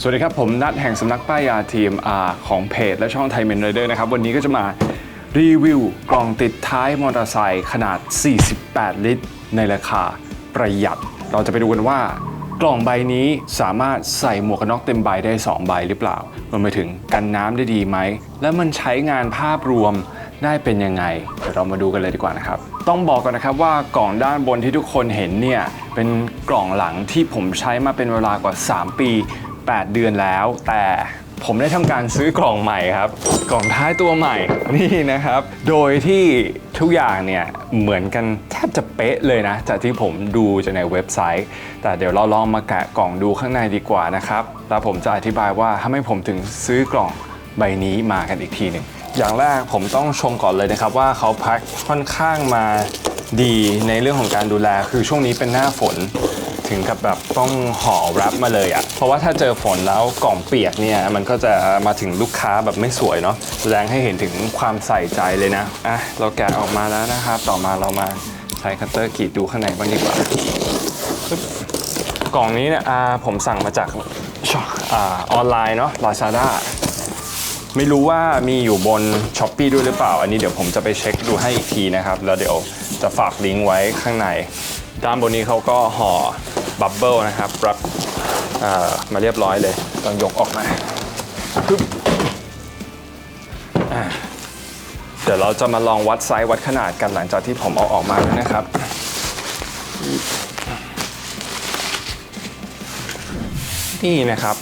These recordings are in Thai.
สวัสดีครับ ผมนัดแห่งสำนักป้ายยาทีมอาของเพจและช่องไทยเมนไรเดอร์นะครับ วันนี้ก็จะมารีวิวกล่องติดท้ายมอเตอร์ไซค์ขนาด 48 ลิตร ในราคาประหยัด เราจะไปดูกันว่ากล่องใบนี้สามารถใส่หมวกกันน็อกเต็มใบได้ 2 ใบหรือเปล่ารวมไปถึงกันน้ำได้ดีไหม และมันใช้งานภาพรวมได้เป็นยังไง เดี๋ยวเรามาดูกันเลยดีกว่านะครับ ต้องบอกก่อนนะครับว่ากล่องด้านบนที่ทุกคนเห็นเนี่ย เป็นกล่องหลังที่ผมใช้มาเป็นเวลากว่า 3 ปี 8 เดือนแล้ว แต่ผมได้ทำการซื้อกล่องใหม่ครับ กล่องท้ายตัวใหม่นี่นะครับ โดยที่ทุกอย่างเนี่ยเหมือนกันแทบจะเป๊ะเลยนะ จากที่ผมดูจากในเว็บไซต์ แต่เดี๋ยวเราลองมาแกะกล่องดูข้างในดีกว่านะครับ แล้วผมจะอธิบายว่าทำไมผมถึงซื้อกล่องใบนี้มากันอีกทีหนึ่งอย่างแรกผมต้องชมก่อนเลยนะครับว่าเขาแพ็คค่อนข้างมาดีในเรื่องของการดูแล คือช่วงนี้เป็นหน้าฝน ถึงกับแบบต้องห่อแรปมาเลยอะ่ะ เพราะว่าถ้าเจอฝนแล้วกล่องเปียกเนี่ย มันก็จะมาถึงลูกค้าแบบไม่สวยเนาะแสดงให้เห็นถึงความใส่ใจเลยนะ อะ เราแกะออกมาแล้วนะครับ ต่อมาเรามาใช้คัตเตอร์กรีดดูข้างในบ้างดีกว่ากล่องนี้เนี่ยอ่าผมสั่งมาจากช่องอ่าออนไลน์เนาะ Lazada ไม่รู้ว่ามีอยู่บน s h อ p e e ด้วยหรือเปล่า อันนี้เดี๋ยวผมจะไปเช็คดูให้อีกทีนะครับ แล้วเดี๋ยวจะฝากลิงก์ไว้ข้างใน ด้านบนนี้เขาก็ห่อ บับเบิลนะครับรับมาเรียบร้อยเลยต้องยกออกมาเดี๋ยวเราจะมาลองวัดไซส์วัดขนาดกันหลังจากที่ผมเอาออกมาแล้วนะครับนี่นะครับ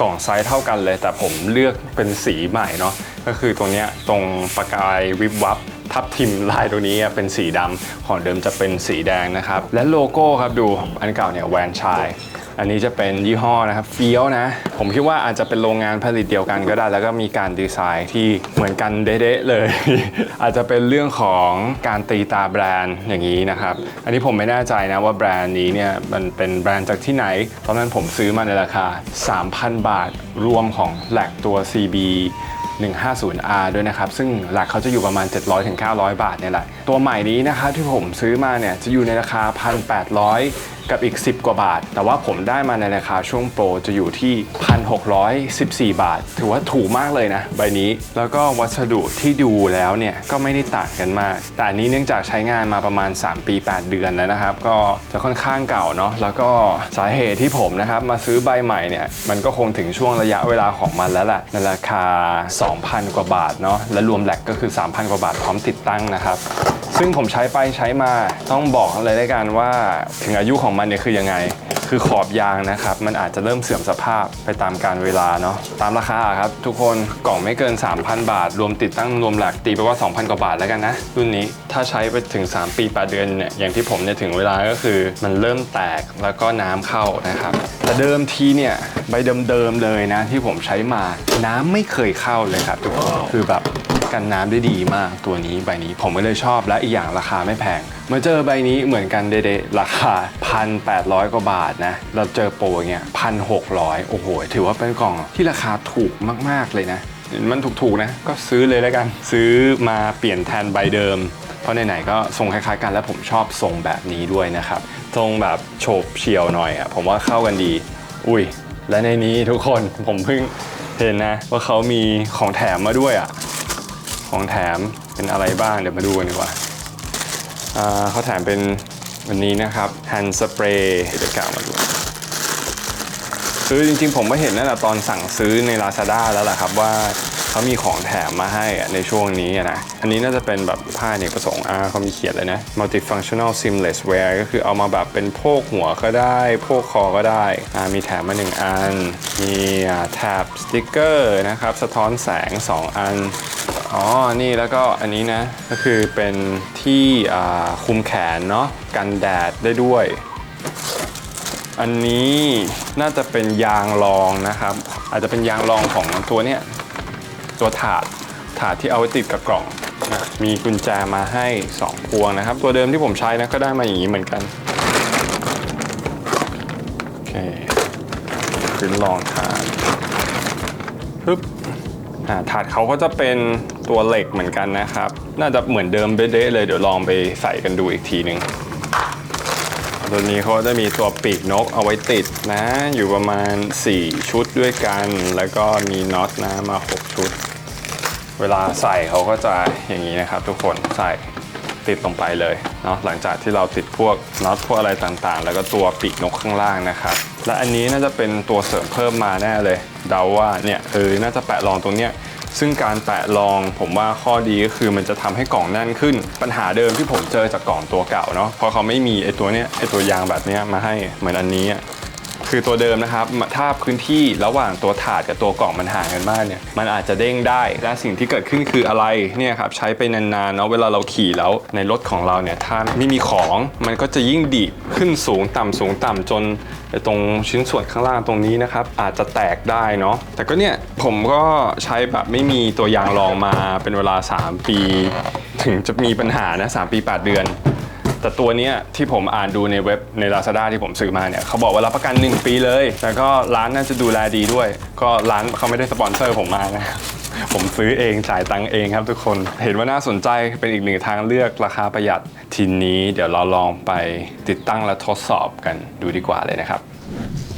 กล่องไซส์เท่ากันเลย แต่ผมเลือกเป็นสีใหม่เนาะก็คือตรงเนี้ยตรงประกายวิบวับ ทับทิมลายตัวนี้เป็นสีดำของเดิมจะเป็นสีแดงนะครับ และโลโก้ครับดูอันเก่าเนี่ยแวนชายอันนี้จะเป็นยี่ห้อนะครับเฟี้ยวนะ ผมคิดว่าอาจจะเป็นโรงงานผลิตเดียวกันก็ได้ แล้วก็มีการดีไซน์ที่เหมือนกันเด๊ะเลย อาจจะเป็นเรื่องของการตีตาแบรนด์อย่างนี้นะครับ อันนี้ผมไม่แน่ใจนะว่าแบรนด์นี้เนี่ยมันเป็นแบรนด์จากที่ไหน ตอนนั้นผมซื้อมาในราคา 3,000 บาทรวมของแหลกตัว CB 150R ด้วยนะครับ ซึ่งหลักเขาจะอยู่ประมาณ 700-900 บาทเนี่ยแหละ ตัวใหม่นี้นะครับที่ผมซื้อมาเนี่ยจะอยู่ในราคา 1,800กับอีก 10 กว่าบาท แต่ว่าผมได้มาในราคาช่วงโปรจะอยู่ที่ 1,614 บาท ถือว่าถูกมากเลยนะ ใบนี้ แล้วก็วัสดุที่ดูแล้วเนี่ยก็ไม่ได้ต่างกันมาก แต่อันนี้เนื่องจากใช้งานมาประมาณ 3 ปี 8 เดือนแล้วนะครับ ก็จะค่อนข้างเก่าเนาะ แล้วก็สาเหตุที่ผมนะครับมาซื้อใบใหม่เนี่ย มันก็คงถึงช่วงระยะเวลาของมันแล้วแหละในราคา 2,000 กว่าบาทเนาะ และรวมแหลกก็คือ 3,000 กว่าบาทพร้อมติดตั้งนะครับ ซึ่งผมใช้ไปใช้มาต้องบอกเลยได้กันว่าถึงอายุของมันเนี่ยคือยังไง คือขอบยางนะครับ มันอาจจะเริ่มเสื่อมสภาพไปตามการเวลาเนาะตามราคาครับทุกคนกล่องไม่เกิน 3,000 บาท รวมติดตั้งรวมหลักตีไปว่า 2,000 กว่าบาทแล้วกันนะ รุ่นนี้ถ้าใช้ไปถึง 3 ปี 8 เดือนเนี่ยอย่างที่ผมเนี่ยถึงเวลาก็คือมันเริ่มแตกแล้วก็น้ำเข้านะครับแต่เดิมทีเนี่ยใบเดิมๆเลยนะที่ผมใช้มาน้ำไม่เคยเข้าเลยครับทุกคนคือแบบ กันน้ำได้ดีมากตัวนี้ใบนี้ผมก็เลยชอบและอีกอย่างราคาไม่แพงมื่อเจอใบนี้เหมือนกันเดะๆราคา 1,800 กว่าบาทนะ เราเจอโปรเงี้ย1,600โอ้โห ถือว่าเป็นกล่องที่ราคาถูกมากๆเลยนะ มันถูกๆนะ ก็ซื้อเลยแล้วกัน ซื้อมาเปลี่ยนแทนใบเดิม เพราะไหนๆก็ทรงคล้ายๆกันและผมชอบทรงแบบนี้ด้วยนะครับทรงแบบโฉบเฉียวหน่อยอะผมว่าเข้ากันดี อุ้ยและในนี้ทุกคนผมเพิ่งเห็นนะว่าเขามีของแถมมาด้วยอะ ของแถมเป็นอะไรบ้างเดี๋ยวมาดูกันดีกว่าเขาแถมเป็นวันนี้นะครับ hand spray เดี๋ยวกล่าวมาดูคือจริงๆ ผมก็เห็นนั่นแหละตอนสั่งซื้อใน Lazada แล้วล่ะครับว่าเขามีของแถมมาให้ในช่วงนี้นะ อันนี้น่าจะเป็นแบบผ้าเนี่ยประสงค์อ่าเขามีเขียนเลยนะ multifunctional seamless wear ก็คือเอามาแบบเป็นโพกหัวก็ได้ โพกคอก็ได้อ่ามีแถมมาหนึ่งอัน มีแท็บสติกเกอร์นะครับ สะท้อนแสง 2 อัน อ๋อ นี่แล้วก็อันนี้นะ ก็คือเป็นที่คุมแขนเนาะกันแดดได้ด้วย อันนี้น่าจะเป็นยางรองนะครับ อาจจะเป็นยางรองของตัวเนี้ยตัวถาดถาดที่เอาไว้ติดกับกล่องนะมีกุญแจมาให้ 2 พวงนะครับ ตัวเดิมที่ผมใช้นะก็ได้มาอย่างนี้เหมือนกันโอเคพื้นรองถาดปึ๊บอ่าถาดเขาก็จะเป็น ตัวเหล็กเหมือนกันนะครับ น่าจะเหมือนเดิมเด๊ะเลยเดี๋ยวลองไปใส่กันดูอีกทีหนึ่งตัวนี้เขาจะมีตัวปีกนกเอาไว้ติดนะ อยู่ประมาณ 4 ชุดด้วยกัน แล้วก็มีน็อตนะมา 6 ชุด เวลาใส่เขาก็จะอย่างนี้นะครับ ทุกคนใส่ติดลงไปเลยเนาะหลังจากที่เราติดพวกน็อตพวกอะไรต่างๆ แล้วก็ตัวปีกนกข้างล่างนะครับ และอันนี้น่าจะเป็นตัวเสริมเพิ่มมาแน่เลย เดาว่าเนี่ยเออน่าจะแปะรองตรงเนี้ย ซึ่งการแปะรองผมว่าข้อดีก็คือมันจะทำให้กล่องแน่นขึ้น ปัญหาเดิมที่ผมเจอจากกล่องตัวเก่าเนาะเพราะเขาไม่มีไอตัวเนี้ยไอตัวยางแบบเนี้ยมาให้เหมือนอันนี้คือตัวเดิมนะครับ ถ้าพื้นที่ระหว่างตัวถาดกับตัวกล่องมันห่างกันมากเนี่ย มันอาจจะเด้งได้ และสิ่งที่เกิดขึ้นคืออะไร เนี่ยครับ ใช้ไปนานๆเนาะ เวลาเราขี่แล้วในรถของเราเนี่ย ถ้าไม่มีของ มันก็จะยิ่งดีดขึ้นสูงต่ำสูงต่ำจน ไอตรงชิ้นส่วนข้างล่างตรงนี้นะครับ อาจจะแตกได้เนาะแต่ก็เนี่ยผมก็ใช้แบบไม่มีตัวยางรองมาเป็นเวลา 3 ปี ถึงจะมีปัญหานะ 3 ปี 8 เดือน แต่ตัวเนี้ยที่ผมอ่านดูในเว็บใน Lazada ที่ผมซื้อมาเนี่ยเขาบอกว่ารับประกัน 1 ปีเลย แล้วก็ร้านน่าจะดูแลดีด้วย ก็ร้านเขาไม่ได้สปอนเซอร์ผมมานะ ผมซื้อเองจ่ายตังค์เองครับทุกคน เห็นว่าน่าสนใจเป็นอีกหนึ่งทางเลือกราคาประหยัดทีนี้เดี๋ยวเราลองไปติดตั้งและทดสอบกันดูดีกว่าเลยนะครับ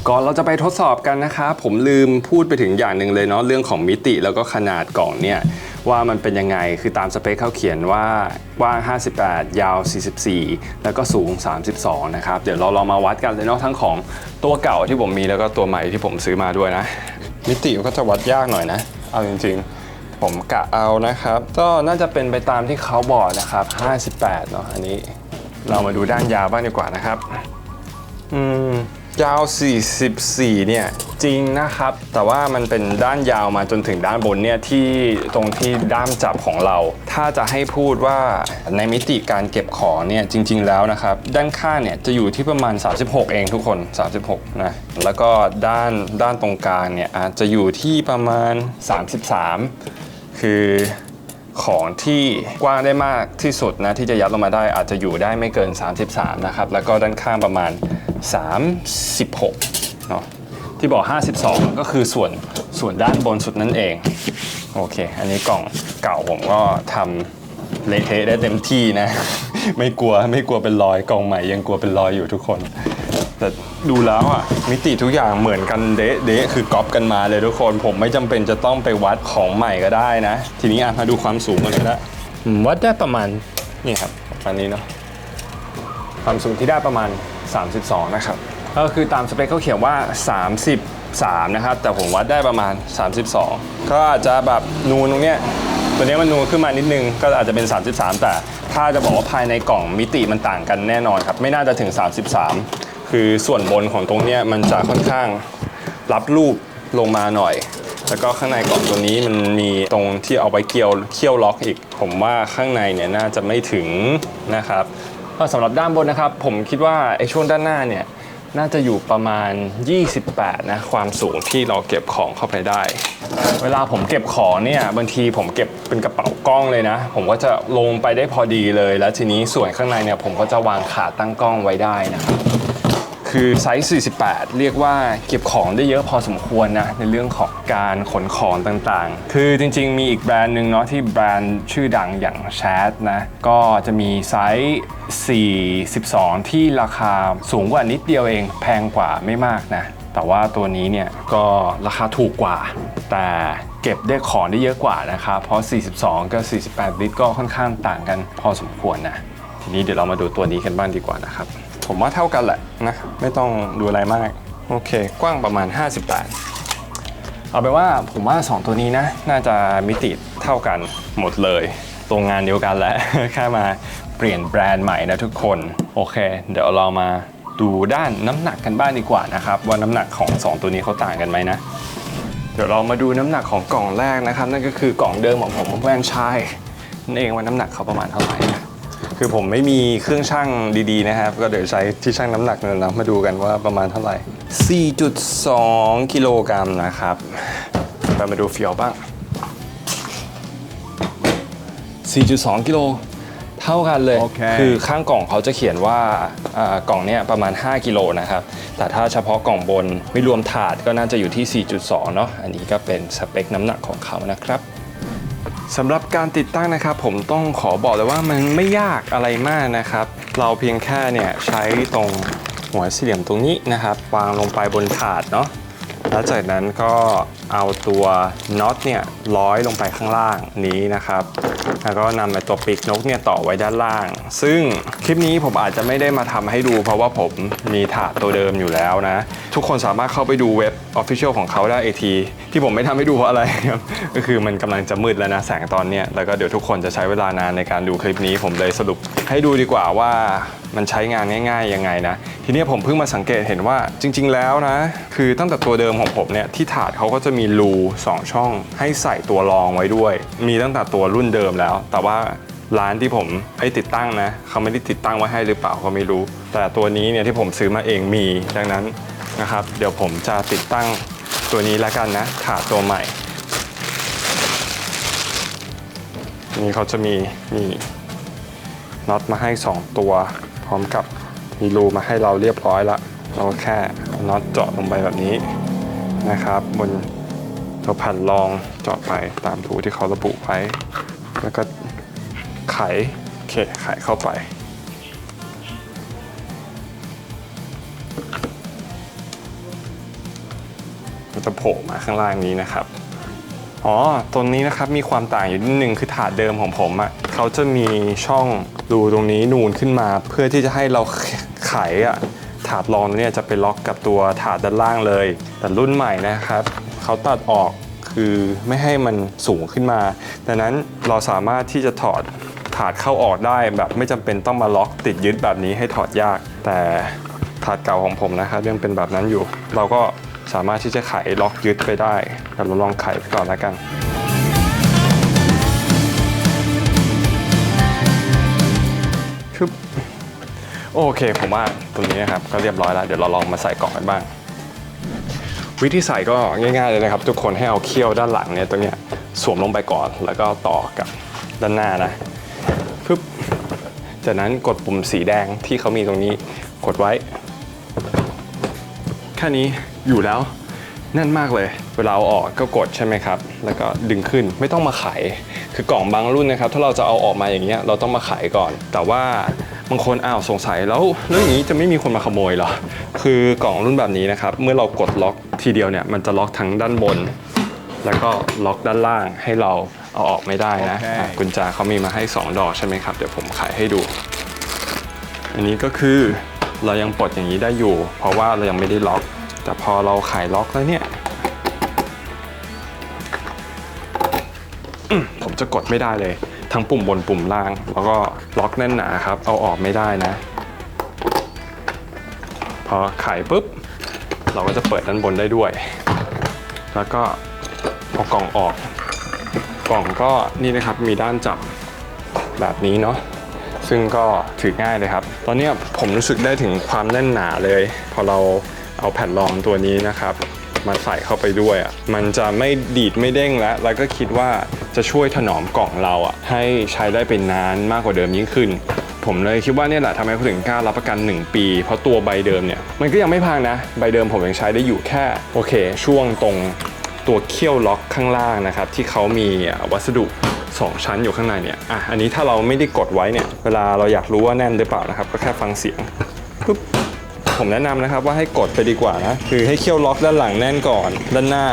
ก่อนเราจะไปทดสอบกันนะคะผมลืมพูดไปถึงอย่างหนึ่งเลยเนาะเรื่องของมิติแล้วก็ขนาดกล่องเนี่ยว่ามันเป็นยังไงคือตามสเปคเขาเขียนว่ากว้าง 58 ยาว 44 แล้วก็สูง 32 นะครับ เดี๋ยวเราลองมาวัดกันเลยเนาะทั้งของตัวเก่าที่ผมมีแล้วก็ตัวใหม่ที่ผมซื้อมาด้วยนะ มิติก็จะวัดยากหน่อยนะ เอาจริงๆ ผมกะเอานะครับ ก็น่าจะเป็นไปตามที่เขาบอกนะครับ 58 เนาะอันนี้ เรามาดูด้านยาวบ้างดีกว่านะครับ อืมยาว 44 เนี่ยจริงนะครับ แต่ว่ามันเป็นด้านยาวมาจนถึงด้านบนเนี่ยที่ตรงที่ด้ามจับของเรา ถ้าจะให้พูดว่าในมิติการเก็บของเนี่ยจริง ๆ แล้วนะครับ ด้านข้างเนี่ยจะอยู่ที่ประมาณ 36 เองทุกคน 36 นะ แล้วก็ด้านด้านตรงกลางเนี่ยอาจจะอยู่ที่ประมาณ 33 คือของที่กว้างได้มากที่สุดนะที่จะยัดลงมาได้อาจจะอยู่ได้ไม่เกิน 33 นะครับ แล้วก็ด้านข้างประมาณ 36 เนาะที่บอก 52 ก็คือส่วนส่วนด้านบนสุดนั่นเอง โอเค อันนี้กล่องเก่าผมก็ทำเละเทะได้เต็มที่นะ ไม่กลัวไม่กลัวเป็นรอยกล่องใหม่ยังกลัวเป็นรอยอยู่ทุกคน แต่ดูแล้วอะมิติทุกอย่างเหมือนกันเดะเดะคือก๊อปกันมาเลยทุกคนผมไม่จำเป็นจะต้องไปวัดของใหม่ก็ได้นะ ทีนี้อะมาดูความสูงกันก็ได้อืมวัดได้ประมาณนี่ครับประมาณนี้เนาะความสูงที่ได้ประมาณ 32 นะครับ ก็คือตามสเปคเขาเขียนว่า 33 นะครับ แต่ผมวัดได้ประมาณ 32 ก็อาจจะแบบนูนตรงเนี้ยตัวนี้มันนูนขึ้นมานิดนึง ก็อาจจะเป็น 33 แต่ถ้าจะบอกว่าภายในกล่องมิติมันต่างกันแน่นอนครับ ไม่น่าจะถึง 33 คือส่วนบนของตรงเนี้ยมันจะค่อนข้างรับรูปลงมาหน่อย แล้วก็ข้างในกล่องตัวนี้มันมีตรงที่เอาไว้เกี่ยวเคี่ยวล็อกอีก ผมว่าข้างในเนี่ยน่าจะไม่ถึงนะครับก็สำหรับด้านบนนะครับ ผมคิดว่าไอ้ช่วงด้านหน้าเนี่ยน่าจะอยู่ประมาณ 28 นะ ความสูงที่เราเก็บของเข้าไปได้ เวลาผมเก็บของเนี่ย บางทีผมเก็บเป็นกระเป๋ากล้องเลยนะ ผมก็จะลงไปได้พอดีเลย แล้วทีนี้ส่วนข้างในเนี่ยผมก็จะวางขาตั้งกล้องไว้ได้นะครับ คือไซส์ 48 เรียกว่าเก็บของได้เยอะพอสมควรนะ ในเรื่องของการขนของต่างๆ คือจริงๆ มีอีกแบรนด์หนึ่งเนาะที่แบรนด์ชื่อดังอย่างแชทนะ ก็จะมีไซส์42 ที่ราคาสูงกว่านิดเดียวเอง แพงกว่าไม่มากนะ แต่ว่าตัวนี้เนี่ยก็ราคาถูกกว่า แต่เก็บได้ของได้เยอะกว่านะครับ เพราะ 42 กับ 48 ลิตรก็ค่อนข้างต่างกันพอสมควรนะ ทีนี้เดี๋ยวเรามาดูตัวนี้กันบ้างดีกว่านะครับ ผมว่าเท่ากันแหละนะ ไม่ต้องดูอะไรมาก โอเค กว้างประมาณ 58 เอาไปว่าผมว่า 2 ตัวนี้นะ น่าจะมิติเท่ากันหมดเลยโรงงานเดียวกันแหละแค่มาเปลี่ยนแบรนด์ใหม่นะทุกคน โอเค เดี๋ยวเรามาดูด้านน้ำหนักกันบ้างดีกว่านะครับ ว่าน้ำหนักของ 2 ตัวนี้เขาต่างกันไหมนะ เดี๋ยวเรามาดูน้ำหนักของกล่องแรกนะครับ นั่นก็คือกล่องเดิมของผมแว่นชายนั่นเองว่าน้ำหนักเขาประมาณเท่าไหร่นะ คือผมไม่มีเครื่องชั่งดีๆนะครับ ก็เดี๋ยวใช้ที่ชั่งน้ำหนักนั่นนะมาดูกันว่าประมาณเท่าไหร่ 4.2 กิโลกรัมนะครับเรามาดูเฟียวบ้าง 4.2 กิโลเท่ากันเลยโอเคคือข้างกล่องเขาจะเขียนว่าอ่ากล่องเนี้ยประมาณ 5 กิโลนะครับ แต่ถ้าเฉพาะกล่องบนไม่รวมถาดก็น่าจะอยู่ที่ 4.2 เนาะ อันนี้ก็เป็นสเปคน้ำหนักของเขานะครับ สำหรับการติดตั้งนะครับ ผมต้องขอบอกเลยว่ามันไม่ยากอะไรมากนะครับ เราเพียงแค่เนี่ยใช้ตรงหัวสี่เหลี่ยมตรงนี้นะครับ วางลงไปบนถาดเนาะแล้วจากนั้นก็เอาตัวน็อตเนี่ยร้อยลงไปข้างล่างนี้นะครับ แล้วก็นำไอตัวปีกนกเนี่ยต่อไว้ด้านล่าง ซึ่งคลิปนี้ผมอาจจะไม่ได้มาทำให้ดู เพราะว่าผมมีถาดตัวเดิมอยู่แล้วนะ ทุกคนสามารถเข้าไปดูเว็บ Official ของเขาได้เอทีที่ผมไม่ทำให้ดูเพราะอะไรครับ ก็คือมันกำลังจะมืดแล้วนะแสงตอนเนี้ยแล้วก็เดี๋ยวทุกคนจะใช้เวลานานในการดูคลิปนี้ผมเลยสรุป ให้ดูดีกว่าว่ามันใช้งานง่ายๆยังไงนะ ทีนี้ผมเพิ่งมาสังเกตเห็นว่าจริง ๆ แล้วนะ คือตั้งแต่ตัวเดิมของผมเนี่ยที่ถาดเขาก็จะมีรูสองช่อง ให้ใส่ตัวรองไว้ด้วย มีตั้งแต่ตัวรุ่นเดิมแล้ว แต่ว่าร้านที่ผมให้ติดตั้งนะเขาไม่ได้ติดตั้งไว้ให้หรือเปล่าก็ไม่รู้ แต่ตัวนี้เนี่ยที่ผมซื้อมาเองมีดังนั้นนะครับ เดี๋ยวผมจะติดตั้งตัวนี้แล้วกันนะถาดตัวใหม่นี่เขาจะมีนี่ น็อตมาให้ 2 ตัว พร้อมกับมีรูมาให้เราเรียบร้อยละเราแค่น็อตเจาะลงไปแบบนี้นะครับ บนตัวแผ่นรองเจาะไปตามรูที่เขาระบุไว้ แล้วก็ไขโอเคไขเข้าไปจะโผล่มาข้างล่างนี้นะครับ อ๋อตรงนี้นะครับมีความต่างอยู่นิดนึงคือถาดเดิมของผมอะ่ะเขาจะมีช่องรูตรงนี้นูนขึ้นมาเพื่อที่จะให้เราไขอะ่ะถาดรองเนี่ยจะไปล็อกกับตัวถาดด้านล่างเลย แต่รุ่นใหม่นะครับเขาตัดออกคือไม่ให้มันสูงขึ้นมา ดังนั้นเราสามารถที่จะถอดถาดเข้าออกได้แบบไม่จำเป็นต้องมาล็อกติดยึดแบบนี้ให้ถอดยาก แต่ถาดเก่าของผมนะครับยังเป็นแบบนั้นอยู่ เราก็ สามารถที่จะไขล็อกยึดไปได้เดี๋ยวเราลองไขไปก่อนแล้วกันคือโอเคผมว่าตรงนี้นะครับก็เรียบร้อยแล้วเดี๋ยวเราลองมาใส่กล่องกันบ้าง วิธีใส่ก็ง่ายๆเลยนะครับ ทุกคนให้เอาเขี้ยวด้านหลังเนี่ยตรงเนี้ยสวมลงไปก่อนแล้วก็ต่อกับด้านหน้านะปึ๊บจากนั้นกดปุ่มสีแดงที่เขามีตรงนี้กดไว้ ค่นี้อยู่แล้วแน่นมากเลย เวลาเอาออกก็กดใช่ไหมครับ แล้วก็ดึงขึ้นไม่ต้องมาไข คือกล่องบางรุ่นนะครับ ถ้าเราจะเอาออกมาอย่างเงี้ยเราต้องมาไขก่อน แต่ว่าบางคนอ้าวสงสัยแล้วแล้วอย่างนี้จะไม่มีคนมาขโมยเหรอ คือกล่องรุ่นแบบนี้นะครับ เมื่อเรากดล็อกทีเดียวเนี่ยมันจะล็อกทั้งด้านบน แล้วก็ล็อกด้านล่างให้เราเอาออกไม่ได้นะโอเคอะกุญแจเขามีมาให้ 2 ดอกใช่ไหมครับ เดี๋ยวผมไขให้ดู อันนี้ก็คือ เรายังปลดอย่างนี้ได้อยู่ เพราะว่าเรายังไม่ได้ล็อก แต่พอเราไขล็อกแล้วเนี่ยมผมจะกดไม่ได้เลย ทั้งปุ่มบนปุ่มล่าง แล้วก็ล็อกแน่นหนาครับ เอาออกไม่ได้นะ พอไขปุ๊บ เราก็จะเปิดด้านบนได้ด้วย แล้วก็เอากล่องออก กล่องก็นี่นะครับมีด้านจับแบบนี้เนาะ ซึ่งก็ถือง่ายเลยครับ ตอนนี้ผมรู้สึกได้ถึงความแน่นหนาเลย พอเราเอาแผ่นรองตัวนี้นะครับมาใส่เข้าไปด้วยอะมันจะไม่ดีดไม่เด้งแล้วแล้วก็คิดว่าจะช่วยถนอมกล่องเราอะให้ใช้ได้เป็นนานมากกว่าเดิมยิ่งขึ้น ผมเลยคิดว่าเนี่ยแหละทำไมเขาถึงกล้ารับประกัน 1 ปี เพราะตัวใบเดิมเนี่ยมันก็ยังไม่พังนะใบเดิมผมยังใช้ได้อยู่แค่โอเค ช่วงตรงตัวเขี้ยวล็อกข้างล่างนะครับที่เขามีวัสดุ 2 ชั้นอยู่ข้างในเนี่ยอะอันนี้ถ้าเราไม่ได้กดไว้เนี่ยเวลาเราอยากรู้ว่าแน่นหรือเปล่านะครับ ก็แค่ฟังเสียงปุ๊บผมแนะนำนะครับว่าให้กดไปดีกว่านะคือให้เขี้ยวล็อกด้านหลังแน่นก่อน ด้านหน้า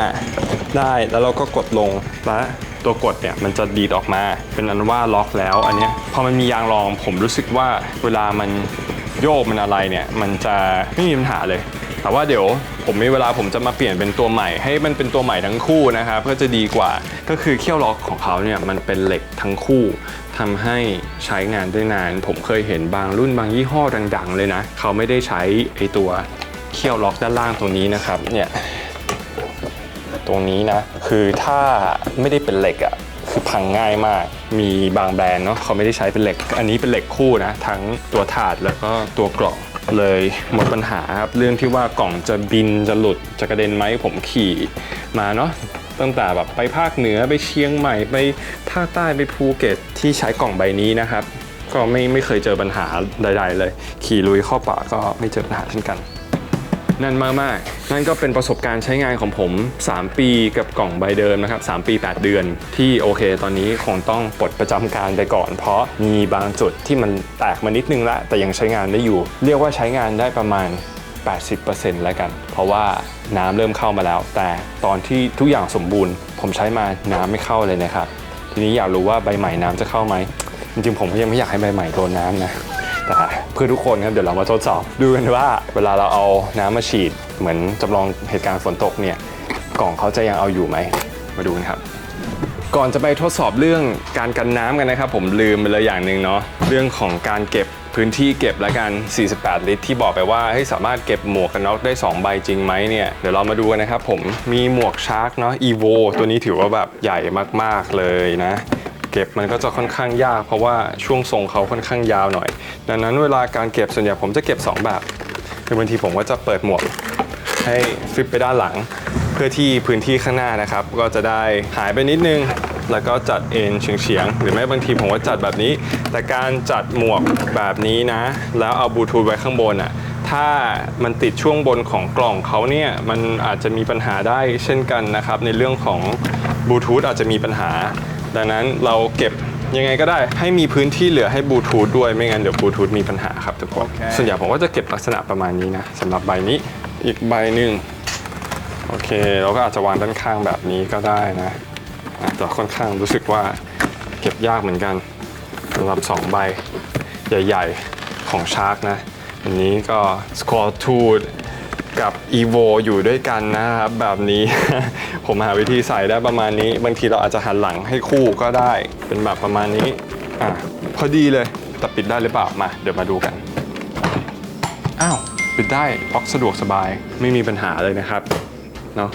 ได้แล้วเราก็กดลงและตัวกดเนี่ยมันจะดีดออกมา เป็นอันว่าล็อกแล้วอันเนี้ยพอมันมียางรองผมรู้สึกว่าเวลามันโยกมันอะไรเนี่ย มันจะไม่มีปัญหาเลย แต่ว่าเดี๋ยวผมมีเวลาผมจะมาเปลี่ยนเป็นตัวใหม่ ให้มันเป็นตัวใหม่ทั้งคู่นะครับเพื่อจะดีกว่าก็คือเขี้ยวล็อกของเขาเนี่ยมันเป็นเหล็กทั้งคู่ทำให้ใช้งานได้นาน ผมเคยเห็นบางรุ่นบางยี่ห้อดัง ๆ เลยนะ เขาไม่ได้ใช้ไอตัวเขี้ยวล็อกด้านล่างตัวนี้นะครับเนี่ยตรงนี้นะคือถ้าไม่ได้เป็นเหล็กอะคือพังง่ายมาก มีบางแบรนด์เนาะเขาไม่ได้ใช้เป็นเหล็ก อันนี้เป็นเหล็กคู่นะ ทั้งตัวถาดแล้วก็ตัวกล่อง เลยหมดปัญหาครับเรื่องที่ว่ากล่องจะบินจะหลุดจะกระเด็นไหมผมขี่มาเนาะตั้งแต่แบบไปภาคเหนือไปเชียงใหม่ไปภาคใต้ไปภูเก็ตที่ใช้กล่องใบนี้นะครับ ก็ไม่ไม่เคยเจอปัญหาใด ๆ เลย ขี่ลุยเข้าป่าก็ไม่เจอปัญหาเช่นกัน นั่นมากๆ นั่นก็เป็นประสบการณ์ใช้งานของผม 3 ปีกับกล่องใบเดิมนะครับ 3 ปี 8 เดือน ที่โอเค ตอนนี้คงต้องปลดประจำการไปก่อน เพราะมีบางจุดที่มันแตกมานิดนึงละ แต่ยังใช้งานได้อยู่ เรียกว่าใช้งานได้ประมาณ 80%แล้วกัน เพราะว่าน้ำเริ่มเข้ามาแล้ว แต่ตอนที่ทุกอย่างสมบูรณ์ ผมใช้มาน้ำไม่เข้าเลยนะครับ ทีนี้อยากรู้ว่าใบใหม่น้ำจะเข้าไหม จริงๆผมก็ยังไม่อยากให้ใบใหม่โดนน้ำนะ ต่เพื่อทุกคนครับเดี๋ยวเรามาทดสอบ ดูกันว่าเวลาเราเอาน้ำมาฉีด เหมือนจำลองเหตุการณ์ฝนตกเนี่ยกล่องเขาจะยังเอาอยู่ไหมมาดูกันครับ ก่อนจะไปทดสอบเรื่องการกันน้ำกันนะครับ ผมลืมไปเลยอย่างหนึ่งเนาะเรื่องของการเก็บพื้นที่เก็บและกัน 48 ลิตร ที่บอกไปว่าให้ยสามารถเก็บหมวกกันน็อกได้ 2 ใบจริงไหมเนี่ยเดี๋ยวเรามาดูกันนะครับผมมีหมวกชาร์กเนาะ evo ตัวนี้ถือว่าแบบใหญ่มากๆเลยนะ เก็บมันก็จะค่อนข้างยากเพราะว่าช่วงทรงเขาค่อนข้างยาวหน่อย ดังนั้นเวลาการเก็บส่วนใหญ่ผมจะเก็บ 2 แบบคือบางทีผมก็จะเปิดหมวกให้ฟลิปไปด้านหลัง เพื่อที่พื้นที่ข้างหน้านะครับ ก็จะได้หายไปนิดนึง แล้วก็จัดเอ็นเฉียงๆหรือไม่บางทีผมก็จัดแบบนี้ แต่การจัดหมวกแบบนี้นะ แล้วเอาบลูทูธไว้ข้างบนอะถ้ามันติดช่วงบนของกล่องเขาเนี่ย มันอาจจะมีปัญหาได้เช่นกันนะครับ ในเรื่องของบลูทูธอาจจะมีปัญหา ดังนั้นเราเก็บยังไงก็ได้ให้มีพื้นที่เหลือให้บลูทูธด้วยไม่งั้นเดี๋ยวบลูทูธมีปัญหาครับทุกคนโอเคส่วนใหญ่ผมก็จะเก็บลักษณะประมาณนี้นะสำหรับใบนี้อีกใบหนึ่งโอเค เราก็อาจจะวางด้านข้างแบบนี้ก็ได้นะอะแต่ค่อนข้างรู้สึกว่าเก็บยากเหมือนกันสำหรับ 2 ใบใหญ่ ๆ ของชาร์กนะ อันนี้ก็ Squall t o o t กับ evo อยู่ด้วยกันนะครับแบบนี้ ผมหาวิธีใส่ได้ประมาณนี้ บางทีเราอาจจะหันหลังให้คู่ก็ได้ เป็นแบบประมาณนี้อะพอดีเลยแต่ปิดได้หรือเปล่ามา เดี๋ยวมาดูกันอ้าวปิดได้ล็อกสะดวกสบายไม่มีปัญหาเลยนะครับเนาะ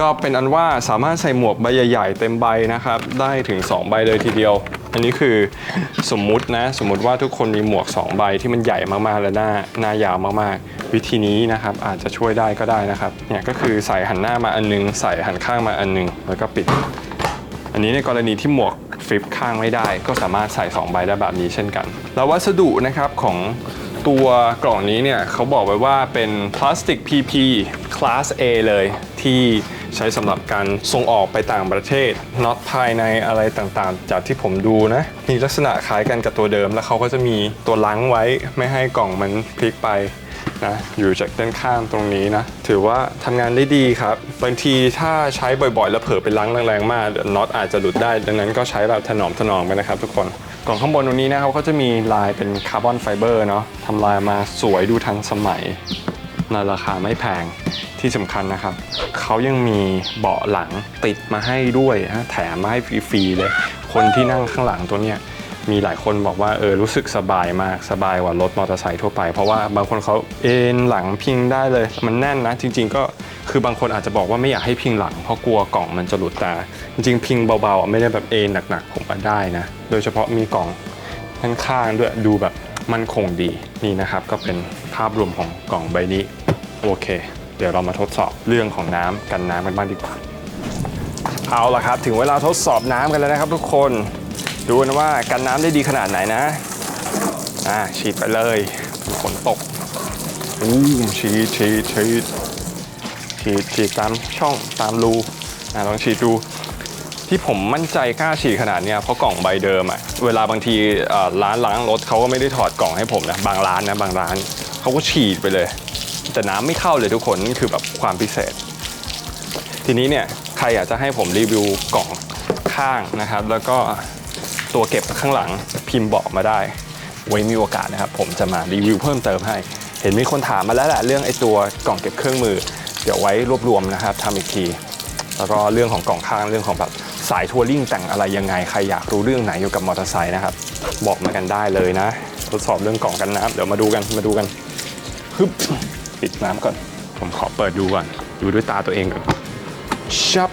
ก็เป็นอันว่าสามารถใส่หมวกใบใหญ่ๆเต็มใบนะครับ ได้ถึง 2 ใบเลยทีเดียว อันนี้คือสมมุตินะ สมมุติว่าทุกคนมีหมวก 2 ใบที่มันใหญ่มากๆ และหน้าหน้ายาวมากๆ วิธีนี้นะครับ อาจจะช่วยได้ก็ได้นะครับ เนี่ยก็คือใส่หันหน้ามาอันนึง ใส่หันข้างมาอันนึง แล้วก็ปิด อันนี้ในกรณีที่หมวกฟลิปข้างไม่ได้ ก็สามารถใส่ 2 ใบได้แบบนี้เช่นกัน แล้ววัสดุนะครับของตัวกล่องนี้เนี่ยเขาบอกไว้ว่าเป็นพลาสติก PP Class A เลยที่ ใช้สำหรับการส่งออกไปต่างประเทศน็อตภายในอะไรต่างๆ จากที่ผมดูนะ มีลักษณะคล้ายกันกับตัวเดิม แล้วเขาก็จะมีตัวล้างไว้ไม่ให้กล่องมันพลิกไปนะอยู่จากด้านข้างตรงนี้นะ ถือว่าทำงานได้ดีครับ บางทีถ้าใช้บ่อยๆ แล้วเผลอไปล้างแรงๆมากน็อตอาจจะหลุดได้ ดังนั้นก็ใช้แบบถนอมถนอมไปนะครับทุกคนกล่องข้างบนตรงนี้นะครับเขาจะมีลายเป็นคาร์บอนไฟเบอร์เนาะทำลายมาสวยดูทันสมัย ในราคาไม่แพงที่สำคัญนะครับ เขายังมีเบาะหลังติดมาให้ด้วยนะแถมมาให้ฟรีๆเลย คนที่นั่งข้างหลังตัวเนี้ยมีหลายคนบอกว่าเออรู้สึกสบายมากสบายกว่ารถมอเตอร์ไซค์ทั่วไป เพราะว่าบางคนเขาเอนหลังพิงได้เลย มันแน่นนะ จริง ๆ ก็คือบางคนอาจจะบอกว่าไม่อยากให้พิงหลังเพราะกลัวกล่องมันจะหลุดตา จริงๆพิงเบาๆไม่ได้แบบเอนหนักๆผมว่าได้นะ โดยเฉพาะมีกล่องข้างๆด้วยดูแบบ มั่นคงดีนี่นะครับก็เป็นภาพรวมของกล่องใบนี้โอเค เดี๋ยวเรามาทดสอบเรื่องของน้ำกันน้ำกันบ้างดีกว่าเอาละครับ ถึงเวลาทดสอบน้ำกันแล้วนะครับ ทุกคนดูนะว่ากันน้ำได้ดีขนาดไหนนะอ่าฉีดไปเลยฝนตกอู้ฉีดฉีดฉีดฉีดฉีดตามช่องตามรูอ่าลองฉีดดู ที่ผมมั่นใจกล้าฉีดขนาดเนี้ยเพราะกล่องใบเดิมอะเวลาบางทีเอ่อร้านล้างรถเขาก็ไม่ได้ถอดกล่องให้ผมนะบางร้านนะบางร้านเขาก็ฉีดไปเลย แต่น้ำไม่เข้าเลยทุกคนนี่คือแบบความพิเศษ ทีนี้เนี่ยใครอยากจะให้ผมรีวิวกล่องข้างนะครับ แล้วก็ตัวเก็บข้างหลังพิมพ์บอกมาได้ ไว้มีโอกาสนะครับ ผมจะมารีวิวเพิ่มเติมให้ เห็นมีคนถามมาแล้วแหละเรื่องไอ้ตัวกล่องเก็บเครื่องมือ เดี๋ยวไว้รวบรวมนะครับทำอีกที แล้วก็เรื่องของกล่องข้างเรื่องของแบบ สายทัวริงแต่งอะไรยังไง ใครอยากรู้เรื่องไหนเกี่ยวกับมอเตอร์ไซค์นะครับ บอกมากันได้เลยนะ ทดสอบเรื่องกล่องกันน้ำเดี๋ยวมาดูกันมาดูกันฮึบปิดน้ำก่อน ผมขอเปิดดูก่อน ดูด้วยตาตัวเองก่อนชับ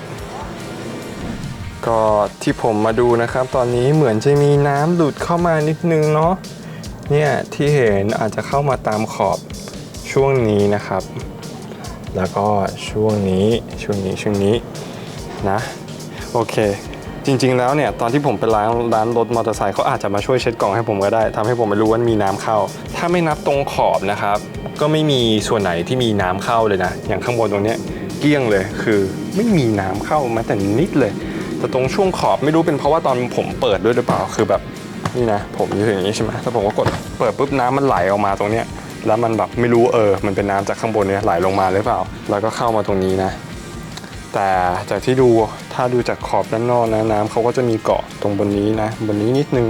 ก็ที่ผมมาดูนะครับ ตอนนี้เหมือนจะมีน้ำหลุดเข้ามานิดนึงเนาะเนี่ยที่เห็นอาจจะเข้ามาตามขอบช่วงนี้นะครับ แล้วก็ช่วงนี้ช่วงนี้ช่วงนี้นะ โอเค จริง ๆ แล้วเนี่ยตอนที่ผมไปล้างร้านรถมอเตอร์ไซค์เขาอาจจะมาช่วยเช็ดกล่องให้ผมก็ได้ทำให้ผมไม่รู้ว่ามีน้ำเข้า ถ้าไม่นับตรงขอบนะครับ ก็ไม่มีส่วนไหนที่มีน้ำเข้าเลยนะ อย่างข้างบนตรงเนี้ยเกลี้ยงเลยคือไม่มีน้ำเข้าม้แต่นิดเลย แต่ตรงช่วงขอบไม่รู้เป็นเพราะว่าตอนผมเปิดด้วยหรือเปล่าคือแบบนี่นะ ผมอยู่อย่างนี้ใช่ไหมถ้าผมก็กดเปิดปุ๊บน้ำมันไหลออกมาตรงเนี้ยแล้วมันแบบไม่รู้เออ มันเป็นน้ำจากข้างบนเนี้ยไหลลงมาหรือเปล่า แล้วก็เข้ามาตรงนี้นะ แต่จากที่ดูถ้าดูจากขอบด้านนอกนะน้ำเขาก็จะมีเกาะตรงบนนี้นะ บนนี้นิดนึง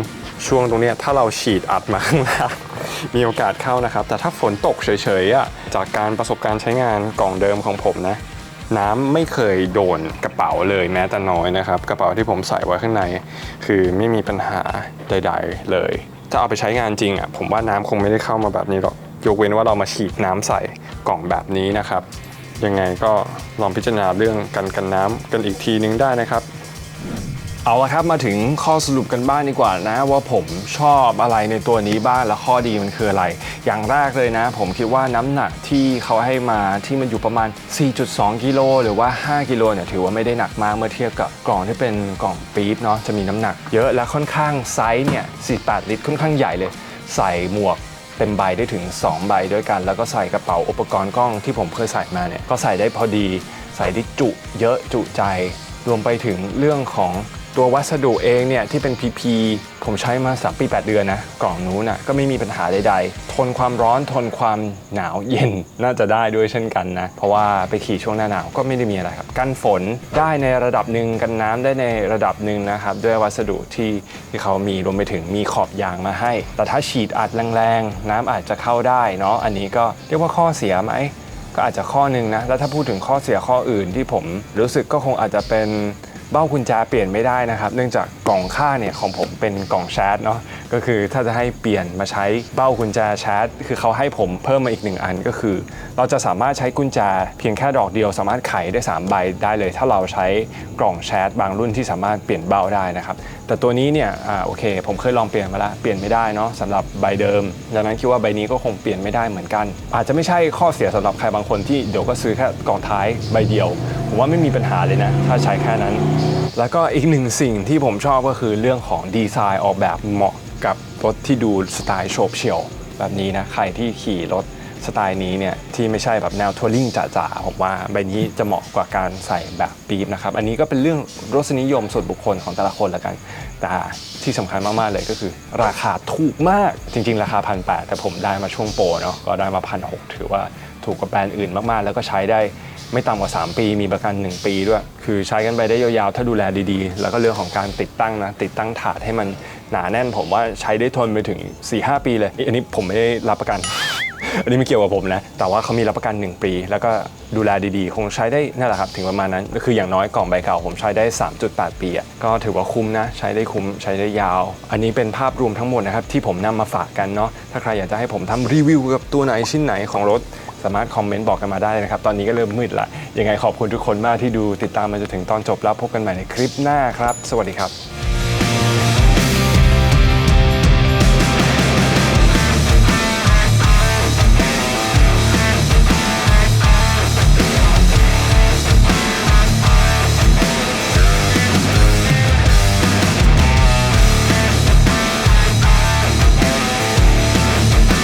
ช่วงตรงเนี้ยถ้าเราฉีดอัดมาข้างล่างมีโอกาสเข้านะครับ แต่ถ้าฝนตกเฉยๆอะจากการประสบการณ์ใช้งานกล่องเดิมของผมนะ น้ำไม่เคยโดนกระเป๋าเลยแม้แต่น้อยนะครับ กระเป๋าที่ผมใส่ไว้ข้างใน คือไม่มีปัญหาใด ๆ เลยถ้าเอาไปใช้งานจริงอะผมว่าน้ำคงไม่ได้เข้ามาแบบนี้หรอกยกเว้นว่าเรามาฉีดน้ำใส่กล่องแบบนี้นะครับ ยังไงก็ลองพิจารณาเรื่องกันกันน้ำกันอีกทีนึงได้นะครับเอาละครับมาถึงข้อสรุปกันบ้างดีกว่านะ ว่าผมชอบอะไรในตัวนี้บ้างและข้อดีมันคืออะไร อย่างแรกเลยนะ ผมคิดว่าน้ำหนักที่เขาให้มาที่มันอยู่ประมาณ 4.2 กิโลหรือว่า 5 กิโลเนี่ยถือว่าไม่ได้หนักมากเมื่อเทียบกับกล่องที่เป็นกล่องปี๊บเนาะจะมีน้ำหนัก เยอะและค่อนข้างไซส์เนี่ย 48 ลิตรค่อนข้างใหญ่เลย ใส่หมวก เต็มใบได้ถึง 2 ใบด้วยกัน แล้วก็ใส่กระเป๋าอุปกรณ์กล้องที่ผมเคยใส่มาเนี่ยก็ใส่ได้พอดี ใส่ได้จุเยอะจุใจ รวมไปถึงเรื่องของ ตัววัสดุเองเนี่ยที่เป็น PP ผมใช้มา3ปี 8 เดือนนะกล่องนู้นนะก็ไม่มีปัญหาใดๆ ทนความร้อนทนความหนาวเย็นน่าจะได้ด้วยเช่นกันนะ เพราะว่าไปขี่ช่วงหน้าหนาวก็ไม่ได้มีอะไรครับ กันฝนได้ในระดับหนึ่งกันน้ำได้ในระดับหนึ่งนะครับ ด้วยวัสดุที่ที่เขามีรวมไปถึงมีขอบยางมาให้ แต่ถ้าฉีดอัดแรงๆ น้ำอาจจะเข้าได้เนาะอันนี้ก็เรียกว่าข้อเสียไหมก็อาจจะข้อหนึ่งนะแล้วถ้าพูดถึงข้อเสียข้ออื่นที่ผม รู้สึกก็คงอาจจะเป็น เบ้ากุญแจเปลี่ยนไม่ได้นะครับ เนื่องจากกล่องค่าเนี่ยของผมเป็นกล่องแชทเนาะ ก็คือถ้าจะให้เปลี่ยนมาใช้เบ้ากุญแจแชทคือเขาให้ผมเพิ่มมาอีกหนึ่งอันก็คือ เราจะสามารถใช้กุญแจเพียงแค่ดอกเดียว สามารถไขได้ 3 ใบได้เลย ถ้าเราใช้กล่องแชทบางรุ่นที่สามารถเปลี่ยนเบ้าได้นะครับ แต่ตัวนี้เนี่ยอ่าโอเค ผมเคยลองเปลี่ยนมาแล้วเปลี่ยนไม่ได้เนาะสำหรับใบเดิม ดังนั้นคิดว่าใบนี้ก็คงเปลี่ยนไม่ได้เหมือนกัน อาจจะไม่ใช่ข้อเสียสำหรับใครบางคนที่เดี๋ยวก็ซื้อแค่กล่องท้ายใบเดียว ผมว่าไม่มีปัญหาเลยนะ ถ้าใช้แค่นั้นแล้วก็อีกหนึ่งสิ่งที่ผมชอบก็คือเรื่องของดีไซน์ออกแบบเหมาะกับรถที่ดูสไตล์โฉบเฉี่ยว แบบนี้นะใครที่ขี่รถสไตล์นี้เนี่ยที่ไม่ใช่แบบแนวทัวริงจ๋าๆผมว่าใบนี้จะเหมาะกว่าการใส่แบบปี๊บนะครับ อันนี้ก็เป็นเรื่องรสนิยมส่วนบุคคลของแต่ละคนละกัน แต่ที่สำคัญมากๆเลยก็คือ ราคาถูกมากจริง ๆ ราคาพันแแต่ผมได้มาช่วงโปรเนาะก็ได้มาพันหถือว่าถูกกว่าแบรนด์อื่นมากๆ แล้วก็ใช้ได้ ไม่ต่ำกว่า 3 ปี มีประกัน 1 ปีด้วย คือใช้กันไปได้ยาวๆ ถ้าดูแลดีๆ แล้วก็เรื่องของการติดตั้งนะ ติดตั้งถาดให้มันหนาแน่น ผมว่าใช้ได้ทนไปถึง 4-5 ปีเลย อันนี้ผมไม่ได้รับประกัน อันนี้ไม่เกี่ยวกับผมนะ แต่ว่าเขามีรับประกัน 1 ปี แล้วก็ดูแลดีๆ คงใช้ได้นั่นแหละครับ ถึงประมาณนั้น ก็คืออย่างน้อยกล่องใบเก่าผมใช้ได้ 3.8 ปีอะก็ถือว่าคุ้มนะ ใช้ได้คุ้ม ใช้ได้ยาว อันนี้เป็นภาพรวมทั้งหมดนะครับที่ผมนำมาฝากกันเนาะ ถ้าใครอยากจะให้ผมทำรีวิวกับตัวไหนชิ้นไหนของรถ สามารถคอมเมนต์บอกกันมาได้นะครับ ตอนนี้ก็เริ่มมืดละยังไงขอบคุณทุกคนมากที่ดูติดตามมาจนถึงตอนจบแล้วพบกันใหม่ในคลิปหน้าครับ สวัสดีครับ